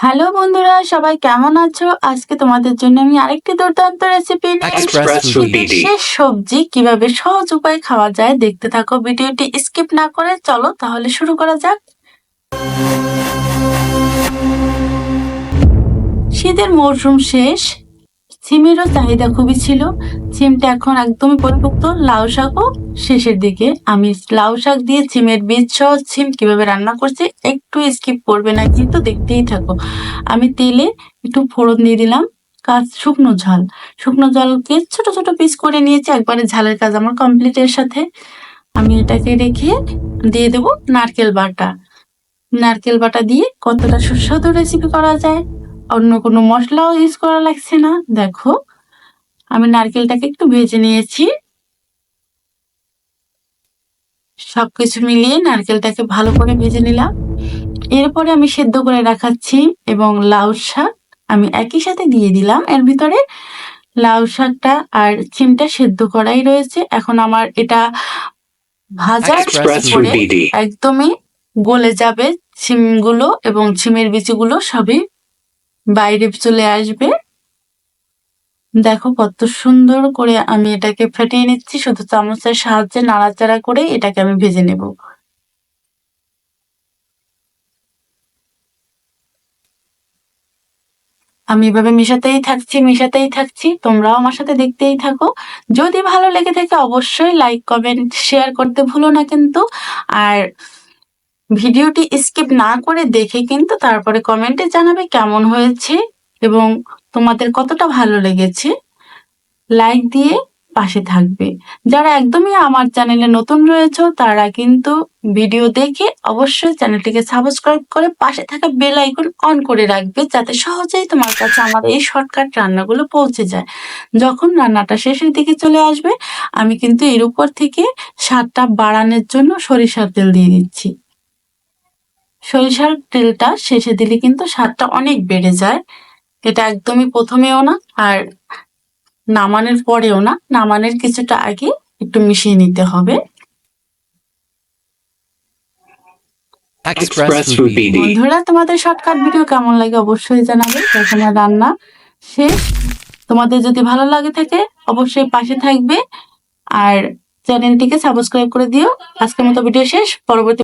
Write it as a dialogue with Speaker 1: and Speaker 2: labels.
Speaker 1: Hello বন্ধুরা সবাই কেমন আছো? আজকে তোমাদের জন্য আমি আরেকটি দুর্দান্ত রেসিপি শেষ সবজি কীভাবে সহজ উপায়ে খাওয়া যায় দেখতে থাকো ভিডিওটি স্কিপ না করে চলো তাহলে শুরু করা যাক। শীতের মরশুম শেষ সিমেরও চাহিদা খুবই ছিল। সিমটা এখন একদমই পরিপক্ত লাউ শাকও শেষের দিকে। আমি লাউ শাক দিয়ে সিমের বীজ সহ সিম কীভাবে রান্না করছি একটু স্কিপ করবে না, কিন্তু দেখতেই থাকো। আমি তেলে একটু ফোড়ন দিয়ে দিলাম কাজ শুকনো ঝাল। শুকনো জলকে ছোট ছোট পিস করে নিয়েছি, একবারে ঝালের কাজ আমার কমপ্লিটের সাথে। আমি এটাকে রেখে দিয়ে দেব নারকেল বাটা। নারকেল বাটা দিয়ে কতটা সুস্বাদু রেসিপি করা যায়? অন্য কোনো মশলাও ইউজ করা লাগছে না। দেখো আমি নারকেলটাকে একটু ভেজে নিয়েছি। সবকিছু মিলিয়ে নারকেলটাকে ভালো করে ভেজে নিলাম। এরপরে আমি সেদ্ধ করে রাখাচ্ছি এবং লাউ শাক আমি একই সাথে দিয়ে দিলাম। এর ভিতরে লাউ শাকটা আর চিমটা সেদ্ধ করাই রয়েছে। এখন আমার এটা ভাজার পরে একদমই গলে যাবে। সিমগুলো এবং সিমের বিচিগুলো সবই বাইরে চলে আসবে। দেখো কত সুন্দর করে আমি এটাকে ফেটিয়ে নিচ্ছি, শুধু চামচের সাহায্যে নাড়াচাড়া করে এটাকে আমি ভেজে নেব। আমি এভাবে মিশাতেই থাকছি মিশাতেই থাকছি। তোমরাও আমার সাথে দেখতেই থাকো। যদি ভালো লেগে থাকে অবশ্যই লাইক কমেন্ট শেয়ার করতে ভুলো না কিন্তু। আর ভিডিওটি স্কিপ না করে দেখে কিন্তু তারপরে কমেন্টে জানাবে কেমন হয়েছে এবং তোমাদের কতটা ভালো লেগেছে। লাইক দিয়ে পাশে থাকবে। যারা একদমই আমার চ্যানেলে নতুন রয়েছে, তারা কিন্তু ভিডিও দেখে অবশ্যই চ্যানেলটিকে সাবস্ক্রাইব করে পাশে থাকা বেল আইকন অন করে রাখবে, যাতে সহজেই তোমার কাছে আমার এই শর্টকাট রান্নাগুলো পৌঁছে যায়। যখন রান্নাটা শেষের দিকে চলে আসবে, আমি কিন্তু এর উপর থেকে স্বাদটা বাড়ানোর জন্য সরিষার তেল দিয়ে দিচ্ছি। সরিষার তেলটা শেষে দিলে কিন্তু স্বাদটা অনেক বেড়ে যায়। এটা একদমই প্রথমেও না আর নামানোর পরেও না নামানোর কিছুটা আগে একটু মিশিয়ে নিতে হবে। বন্ধুরা তোমাদের শর্টকাট ভিডিও কেমন লাগে অবশ্যই জানাবে। আমার রান্না শেষ। তোমাদের যদি ভালো লাগে থাকে অবশ্যই পাশে থাকবে। আর চ্যানেলটিকে সাবস্ক্রাইব করে দিও। আজকের মতো ভিডিও শেষ। পরবর্তী